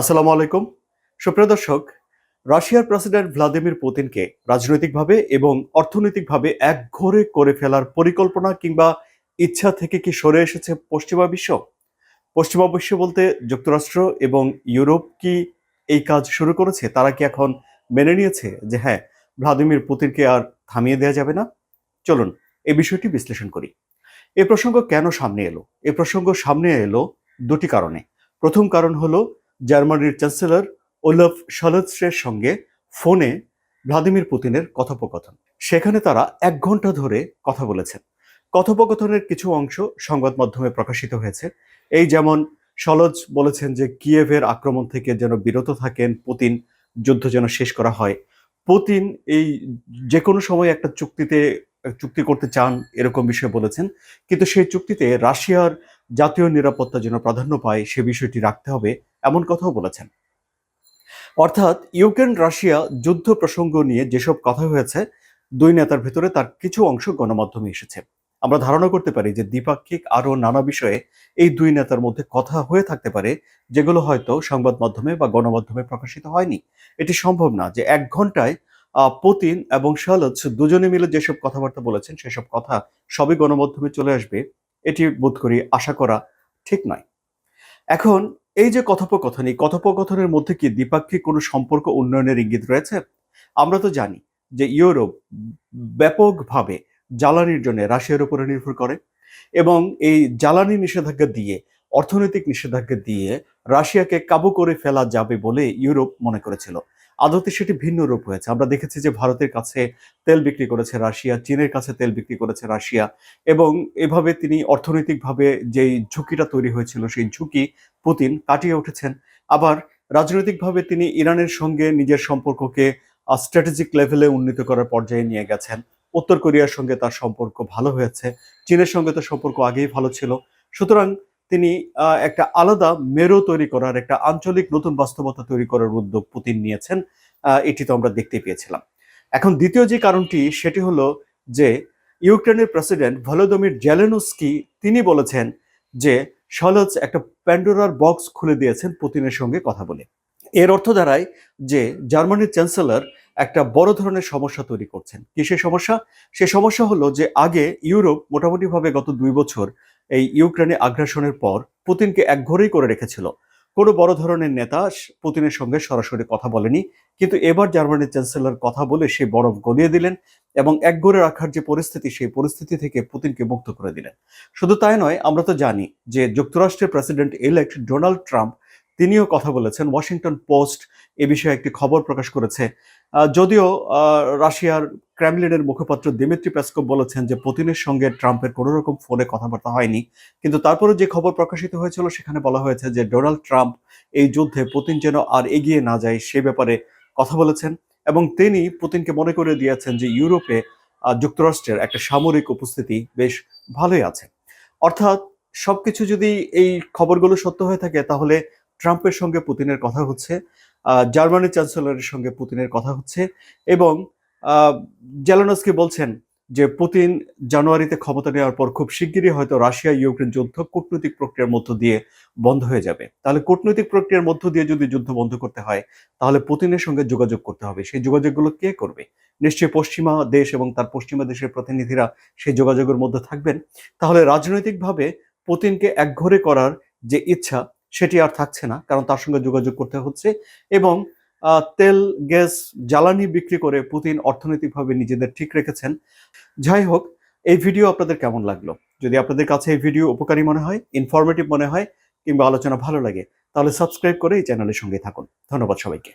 আসসালামু আলাইকুম। সুপ্রিয় দর্শক, রাশিয়ার প্রেসিডেন্ট ভ্লাদিমির পুতিনকে রাজনৈতিকভাবে এবং অর্থনৈতিকভাবে একঘরে করে ফেলার পরিকল্পনা কিংবা ইচ্ছা থেকে কি সরে এসেছে পশ্চিমা বিশ্ব? পশ্চিমা বিশ্ব বলতে যুক্তরাষ্ট্র এবং ইউরোপ কি এই কাজ শুরু করেছে? তারা কি এখন মেনে নিয়েছে যে হ্যাঁ ভ্লাদিমির পুতিনকে আর থামিয়ে দেওয়া যাবে না? চলুন এই বিষয়টি বিশ্লেষণ করি। এ প্রসঙ্গ কেন সামনে এলো? এ প্রসঙ্গ সামনে এলো দুটি কারণে। প্রথম কারণ হলো জার্মানির চ্যান্সেলর ওলফ শলৎসের সঙ্গে ফোনে ভ্লাদিমির পুতিনের কথোপকথন। সেখানে তারা এক ঘণ্টা ধরে কথা বলেছেন। কথোপকথনের কিছু অংশ সংবাদ মাধ্যমে প্রকাশিত হয়েছে। এই যেমন সলজ বলেছেন যে কিয়েভের আক্রমণ থেকে যেন বিরত থাকেন পুতিন, যুদ্ধ যেন শেষ করা হয়। পুতিন এই যে কোনো সময় একটা চুক্তিতে, চুক্তি করতে চান এরকম বিষয়ে বলেছেন। কিন্তু সেই চুক্তিতে রাশিয়ার জাতীয় নিরাপত্তা যেন প্রাধান্য পায় সে বিষয়টি রাখতে হবে, এমন কথাও বলেছেন। অর্থাৎ ইউক্রেন, রাশিয়া যুদ্ধ প্রসঙ্গ নিয়ে যেসব কথা হয়েছে, দুই নেতার ভেতরে তার কিছু অংশ গণমাধ্যমে এসেছে। আমরা ধারণা করতে পারি যে দ্বিপাক্ষিক আরও নানা বিষয়ে এই দুই নেতার মধ্যে কথা হয়ে থাকতে পারে, যেগুলো হয়তো সংবাদ মাধ্যমে বা গণমাধ্যমে প্রকাশিত হয়নি। এটি সম্ভব না যে এক ঘন্টায় পুতিন এবং শালচ দুজনে মিলে যেসব কথাবার্তা বলেছেন, সেসব কথা সবই গণমাধ্যমে চলে আসবে। এটি বোধ করি আশা করা ঠিক নয়। এখন এই যে কথোপকথন এই কথোপকথনের মধ্যে কি দ্বিপাক্ষিক কোনো সম্পর্ক উন্নয়নের ইঙ্গিত রয়েছে? আমরা তো জানি যে ইউরোপ ব্যাপকভাবে জ্বালানির জন্য রাশিয়ার উপরে নির্ভর করে এবং এই জ্বালানি নিষেধাজ্ঞা দিয়ে, অর্থনৈতিক নিষেধাজ্ঞা দিয়ে রাশিয়াকে কাবু করে ফেলা যাবে বলে ইউরোপ মনে করেছিল। আদতে সেটি ভিন্ন রূপ হয়েছে। আমরা দেখেছি যে ভারতের কাছে তেল বিক্রি করেছে রাশিয়া, চীনের কাছে তেল বিক্রি করেছে রাশিয়া এবং এভাবে তিনি অর্থনৈতিকভাবে যেই ঝুঁকিটা তৈরি হয়েছিল সেই ঝুঁকি পুতিন কাটিয়ে উঠেছেন। আবার রাজনৈতিকভাবে তিনি ইরানের সঙ্গে নিজের সম্পর্ককে স্ট্র্যাটেজিক লেভেলে উন্নীত করার পর্যায়ে নিয়ে গেছেন। উত্তর কোরিয়ার সঙ্গে তার সম্পর্ক ভালো হয়েছে। চীনের সঙ্গে তো সম্পর্ক আগেই ভালো ছিল। সুতরাং তিনি একটা আলাদা মেরু তৈরি করার, একটা আঞ্চলিক নতুন বাস্তবতা তৈরি করার উদ্যোগ পুতিন নিয়েছেন। এটি তো আমরা দেখতে পেয়েছিলাম। এখন দ্বিতীয় যে কারণটি, সেটি হলো যে ইউক্রেনের প্রেসিডেন্ট ভলোদমির জেলেনস্কি, তিনি বলেছেন যে সলজ একটা প্যান্ডোরার বক্স খুলে দিয়েছেন পুতিনের সঙ্গে কথা বলে। এর অর্থ দাঁড়ায় যে জার্মানির চ্যান্সেলর একটা বড় ধরনের সমস্যা তৈরি করছেন। কি সে সমস্যা? সে সমস্যা হলো যে আগে ইউরোপ মোটামুটিভাবে গত দুই বছর এই ইউক্রেনে আগ্রাসনের পর পুতিনকে একঘরেই করে রেখেছিল। কোনো বড় ধরনের নেতা পুতিনের সঙ্গে সরাসরি কথা বলেনি, কিন্তু এবার জার্মানির চ্যান্সেলর কথা বলে সে বরফ গলিয়ে দিলেন এবং একঘরে রাখার যে পরিস্থিতি, সেই পরিস্থিতি থেকে পুতিনকে মুক্ত করে দিলেন। শুধু তাই নয়, আমরা তো জানি যে যুক্তরাষ্ট্রের প্রেসিডেন্ট ইলেক্ট ডোনাল্ড ট্রাম্প তিনিও কথা বলেছেন। ওয়াশিংটন পোস্ট এ বিষয়ে একটি খবর প্রকাশ করেছে। যদিও রাশিয়ার ক্রেমলিনের মুখপাত্র দিমিত্রি পেসকভ বলেছেন যে, পুতিনের সঙ্গে ট্রাম্পের কোনো রকম ফোনে কথাবার্তা হয়নি। কিন্তু তারপরে যে খবর প্রকাশিত হয়েছিল, সেখানে বলা হয়েছে যে ডোনাল্ড ট্রাম্প এই যুদ্ধে পুতিন যেন আর এগিয়ে না যায়, সে ব্যাপারে কথা বলেছেন। এবং তিনি পুতিনকে মনে করে দিয়েছেন যে, ইউরোপে যুক্তরাষ্ট্রের একটা সামরিক উপস্থিতি বেশ ভালোই আছে। অর্থাৎ, সবকিছু যদি এই খবরগুলো সত্য হয়ে থাকে, তাহলে ট্রাম্পের সঙ্গে পুতিনের কথা হচ্ছে জার্মানির চ্যান্সেলরের সঙ্গে পুতিনের কথা হচ্ছে এবং জেলানস্কি বলছেন যে পুতিন জানুয়ারিতে ক্ষমতা নেওয়ার পর খুব শিগগিরই হয়তো রাশিয়া, ইউক্রেন যুদ্ধ কূটনৈতিক প্রক্রিয়ার মধ্য দিয়ে বন্ধ হয়ে যাবে। তাহলে কূটনৈতিক প্রক্রিয়ার মধ্য দিয়ে যদি যুদ্ধ বন্ধ করতে হয়, তাহলে পুতিনের সঙ্গে যোগাযোগ করতে হবে। সেই যোগাযোগগুলো কে করবে? নিশ্চয়ই পশ্চিমা দেশ এবং তার পশ্চিমা দেশের প্রতিনিধিরা সেই যোগাযোগের মধ্যে থাকবেন। তাহলে রাজনৈতিকভাবে পুতিনকে একঘরে করার যে ইচ্ছা সেটি আর থাকছে না, কারণ তার সঙ্গে যোগাযোগ করতে হচ্ছে এবং তেল, গ্যাস, জ্বালানি বিক্রি করে পুতিন অর্থনৈতিকভাবে নিজেদের ঠিক রেখেছেন। যাই হোক, এই ভিডিও আপনাদের কেমন লাগল? যদি আপনাদের কাছে এই ভিডিও উপকারী মনে হয় ইনফরমেটিভ মনে হয় কিংবা আলোচনা ভালো লাগে, তাহলে সাবস্ক্রাইব করে এই চ্যানেলের সঙ্গে থাকুন। ধন্যবাদ সবাইকে।